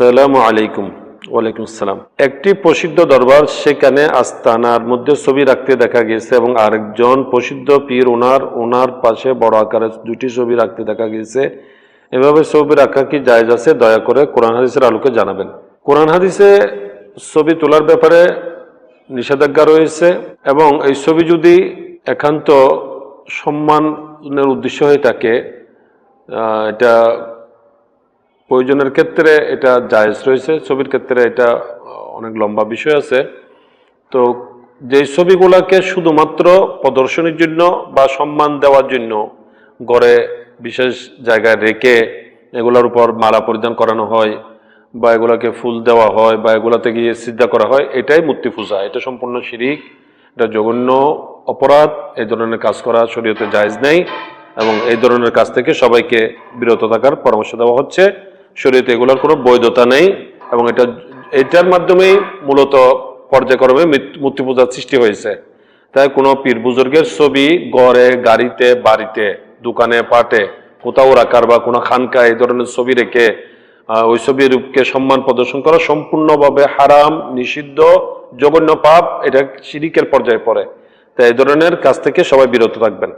আসসালামু আলাইকুম। ওয়ালাইকুম আসসালাম। একটি প্রসিদ্ধ দরবার, সেখানে আস্তানার মধ্যে ছবি রাখতে দেখা গেছে এবং আরেকজন প্রসিদ্ধ পীর ওনার ওনার পাশে বড় আকারে দুটি ছবি রাখতে দেখা গেছে এভাবে ছবি রাখা কি জায়েজ আছে? দয়া করে কোরআন হাদিসের আলোকে জানাবেন। কোরআন হাদিসে ছবি তোলার ব্যাপারে নিষেধাজ্ঞা রয়েছে এবং এই ছবি যদি একান্ত সম্মানের উদ্দেশ্য হয়ে থাকে এটা প্রয়োজনের ক্ষেত্রে এটা জায়েজ রয়েছে, ছবির ক্ষেত্রে এটা অনেক লম্বা বিষয় আছে। তো যে ছবিগুলোকে শুধুমাত্র প্রদর্শনীর জন্য বা সম্মান দেওয়ার জন্য গড়ে বিশেষ জায়গায় রেখে এগুলোর উপর মালা পরিধান করানো হয় বা এগুলোকে ফুল দেওয়া হয় বা এগুলোতে গিয়ে সিদ্ধা করা হয়, এটাই মূর্তি পূজা। এটা সম্পূর্ণ শিরিক, এটা জঘন্য অপরাধ, এই ধরনের কাজ করা শরীয়তে জায়েজ নেই এবং এই ধরনের কাজ থেকে সবাইকে বিরত থাকার পরামর্শ দেওয়া হচ্ছে। শরীয়তে এগুলোর কোনো বৈধতা নেই এবং এটা, এটার মাধ্যমেই মূলত পর্যায়ক্রমে মূর্তি পূজার সৃষ্টি হয়েছে। তাই কোনো পীর বুজুর্গের ছবি গড়ে গাড়িতে, বাড়িতে, দোকানে, পাটে, কোথাও রাখার বা কোনো খানকা এই ধরনের ছবি রেখে ওই ছবির রূপকে সম্মান প্রদর্শন করা সম্পূর্ণভাবে হারাম, নিষিদ্ধ, জঘন্য পাপ, এটা শিরিকের পর্যায়ে পড়ে। তাই এই ধরনের কাজ থেকে সবাই বিরত থাকবেন।